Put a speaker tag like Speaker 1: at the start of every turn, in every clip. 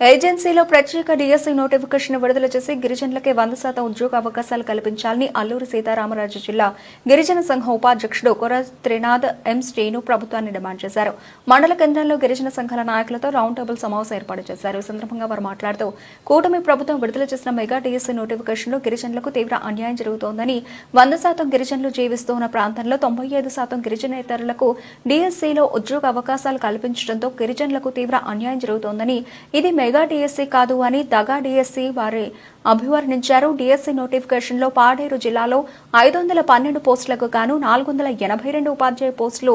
Speaker 1: ఏజెన్సీలో ప్రత్యేక DSC notification విడుదల చేసి గిరిజనులకే వంద శాతం ఉద్యోగ అవకాశాలు కల్పించాలని అల్లూరు సీతారామరాజు జిల్లా గిరిజన సంఘం ఉపాధ్యక్షుడు కొర త్రినాథ్ ఎం శ్రీను ప్రభుత్వాన్ని డిమాండ్ చేశారు. మండల కేంద్రంలో గిరిజన సంఘాల నాయకులతో రౌండ్ టేబుల్ సమావేశం ఏర్పాటు చేశారు. ఈ సందర్భంగా వారు మాట్లాడుతూ కూటమి ప్రభుత్వం విడుదల చేసిన మెగా డిఎస్సీ నోటిఫికేషన్లో గిరిజనులకు తీవ్ర అన్యాయం జరుగుతోందని వంద శాతం గిరిజనులు జీవిస్తున్న ప్రాంతంలో తొంభై ఐదు శాతం గిరిజనేతరులకు డిఎస్సీలో ఉద్యోగ అవకాశాలు కల్పించడంతో గిరిజనులకు తీవ్ర అన్యాయం జరుగుతోందని ఇది మెగా డిఎస్సీ కాదు అని దగా డిఎస్సీ వారి అభివర్ణించారు. డిఎస్సీ నోటిఫికేషన్లో పాడేరు జిల్లాలో ఐదు వందల పన్నెండు పోస్టులకు గాను నాలుగు వందల ఎనభై రెండు ఉపాధ్యాయ పోస్టులు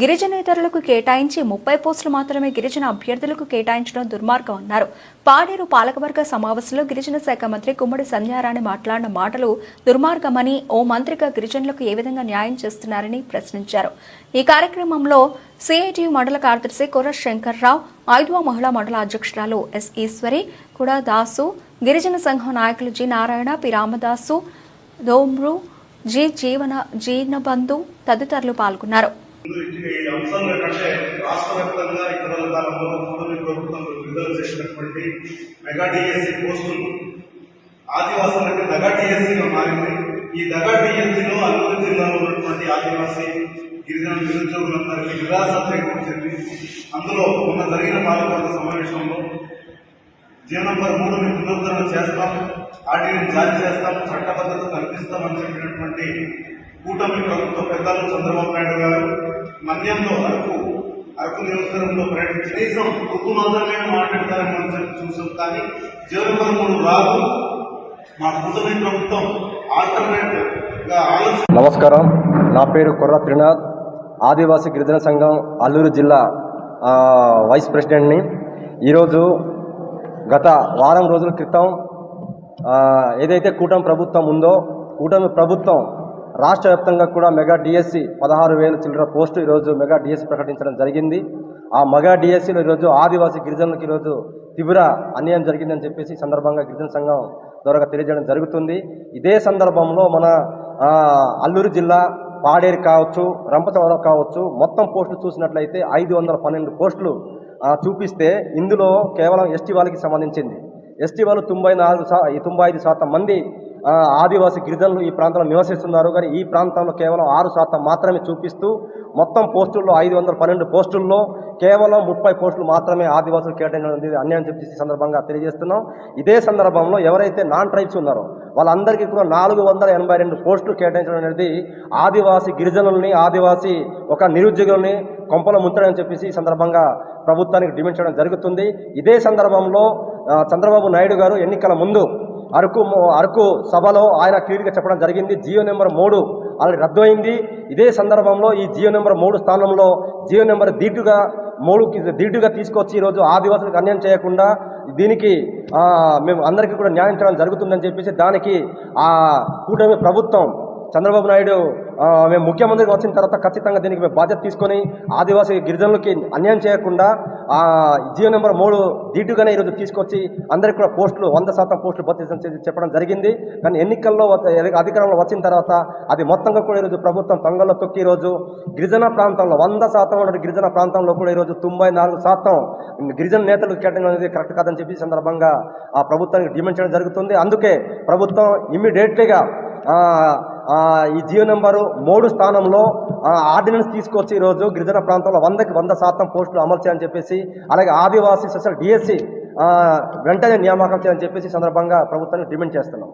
Speaker 1: గిరిజనేతరులకు కేటాయించి ముప్పై పోస్టులు మాత్రమే గిరిజన అభ్యర్థులకు కేటాయించడం దుర్మార్గం అన్నారు. పాడేరు పాలకవర్గ సమావేశంలో గిరిజన శాఖ మంత్రి కుమ్మడి సంధ్యారాణి మాట్లాడిన మాటలు దుర్మార్గమని ఓ మంత్రిగా గిరిజనులకు ఏ విధంగా న్యాయం చేస్తున్నారని ప్రశ్నించారు. ఈ కార్యక్రమంలో సిఐటి మండల కార్యదర్శి కొర శంకర్రావు ఐదవ మహిళా మండల అధ్యక్షురాలు ఎస్ ఈశ్వరి కూడా దాసు గిరిజన సంఘం నాయకులు G Narayana P Ramadasu Domru G Jeevana Jeernabandhu తదితరులు పాల్గొన్నారు.
Speaker 2: ఈ అంశంలో కంటే ఆదివాసులకు దగా డిఎస్సిగా మారింది. ఈ దగా టీఎస్సీలో అల్లూరు జిల్లాలో ఉన్నటువంటి ఆదివాసీ గిరిజన నిరుద్యోగులందరికీ నిరాశ చేకూర్చింది అందులో మొన్న జరిగిన పాల్గొన్న సమావేశంలో జీవో నంబర్ మూడుని పునరుద్ధరణ చేస్తాం ఆర్డీని జారీ చేస్తాం చట్టబద్ధత కల్పిస్తామని చెప్పినటువంటి కూటమి ప్రభుత్వ పెద్దలు చంద్రబాబు నాయుడు గారు మన్యంలో అరకు అరకు నియోజకవర్గంలో పర్యటించి కనీసం ఉప్పు మాత్రమే మాట్లాడతారని మనం చెప్పి చూసాం. కానీ జీవో మూడు రాదు. మా కూటమి ప్రభుత్వం ఆల్టర్నేట్
Speaker 3: నమస్కారం. నా పేరు కొర్ర త్రినాథ్. ఆదివాసీ గిరిజన సంఘం అల్లూరు జిల్లా వైస్ ప్రెసిడెంట్ని ఈరోజు గత వారం రోజుల క్రితం ఏదైతే కూటమి ప్రభుత్వం ఉందో కూటమి ప్రభుత్వం రాష్ట్ర వ్యాప్తంగా కూడా మెగా డిఎస్సి పదహారు వేల చిల్లర పోస్టు ఈరోజు మెగా డిఎస్సి ప్రకటించడం జరిగింది. ఆ మెగా డిఎస్సిలో ఈరోజు ఆదివాసీ గిరిజనులకు ఈరోజు తీవ్ర అన్యాయం జరిగిందని చెప్పేసి సందర్భంగా గిరిజన సంఘం ద్వారా తెలియజేయడం జరుగుతుంది. ఇదే సందర్భంలో మన అల్లూరు జిల్లా పాడేరు కావచ్చు రంపచవరం కావచ్చు మొత్తం పోస్టులు చూసినట్లయితే ఐదు వందల పన్నెండు పోస్టులు చూపిస్తే ఇందులో కేవలం ఎస్టీ వాళ్ళకి సంబంధించింది. ఎస్టీ వాళ్ళు తొంభై నాలుగు శా తొంభై ఐదు శాతం మంది ఆదివాసి ఆదివాసీ గిరిజనులు ఈ ప్రాంతంలో నివసిస్తున్నారు. కానీ ఈ ప్రాంతంలో కేవలం ఆరు శాతం మాత్రమే చూపిస్తూ మొత్తం పోస్టుల్లో ఐదు వందల పన్నెండు పోస్టుల్లో కేవలం ముప్పై పోస్టులు మాత్రమే ఆదివాసులు కేటాయించడం అన్యాయం చెప్పి సందర్భంగా తెలియజేస్తున్నాం. ఇదే సందర్భంలో ఎవరైతే నాన్ ట్రైబ్స్ ఉన్నారో వాళ్ళందరికీ కూడా నాలుగు వందల ఎనభై రెండు పోస్టులు కేటాయించడం అనేది ఆదివాసీ గిరిజనుల్ని ఆదివాసీ ఒక నిరుద్యోగుల్ని కొంపల ముంచడం చెప్పేసి ఈ సందర్భంగా ప్రభుత్వానికి డిమాండ్ చేయడం జరుగుతుంది. ఇదే సందర్భంలో చంద్రబాబు నాయుడు గారు ఎన్నికల ముందు అరకు అరకు సభలో ఆయన క్లియర్గా చెప్పడం జరిగింది. జియో నెంబర్ మూడు ఆల్రెడీ రద్దు అయింది ఇదే సందర్భంలో ఈ జియో నెంబర్ మూడు స్థానంలో జియో నెంబర్ దీటుగా మూడు దీటుగా తీసుకొచ్చి ఈరోజు ఆదివాసులకు అన్యాయం చేయకుండా దీనికి మేము అందరికీ కూడా న్యాయం చేయడం జరుగుతుందని చెప్పేసి దానికి ఆ కూటమి ప్రభుత్వం చంద్రబాబు నాయుడు మేము ముఖ్యమంత్రికి వచ్చిన తర్వాత ఖచ్చితంగా దీనికి మేము బాధ్యత తీసుకొని ఆదివాసీ గిరిజనులకి అన్యాయం చేయకుండా జియో నెంబర్ మూడు దీటుగానే ఈరోజు తీసుకొచ్చి అందరికి కూడా పోస్టులు వంద శాతం పోస్టులు భర్తీ చెప్పడం జరిగింది. కానీ ఎన్నికల్లో అధికారంలో వచ్చిన తర్వాత అది మొత్తంగా కూడా ఈరోజు ప్రభుత్వం తొంగల్లో తొక్కి ఈరోజు గిరిజన ప్రాంతంలో వంద శాతం గిరిజన ప్రాంతంలో కూడా ఈరోజు తొంభై నాలుగు శాతం గిరిజన నేతలకు కేటాయించడం అనేది కరెక్ట్ కాదని చెప్పి సందర్భంగా ఆ ప్రభుత్వానికి డిమాండ్ చేయడం జరుగుతుంది. అందుకే ప్రభుత్వం ఇమ్మీడియట్లీగా ఈ జియో నెంబరు మూడు స్థానంలో ఆర్డినెన్స్ తీసుకొచ్చి ఈరోజు గిరిజన ప్రాంతంలో వందకి వంద శాతం పోస్టులు అమలు చేయాలని చెప్పేసి అలాగే ఆదివాసీ స్పెషల్ డిఎస్సి వెంటనే నియామకం చేయాలని చెప్పేసి సందర్భంగా ప్రభుత్వానికి డిమాండ్ చేస్తున్నాం.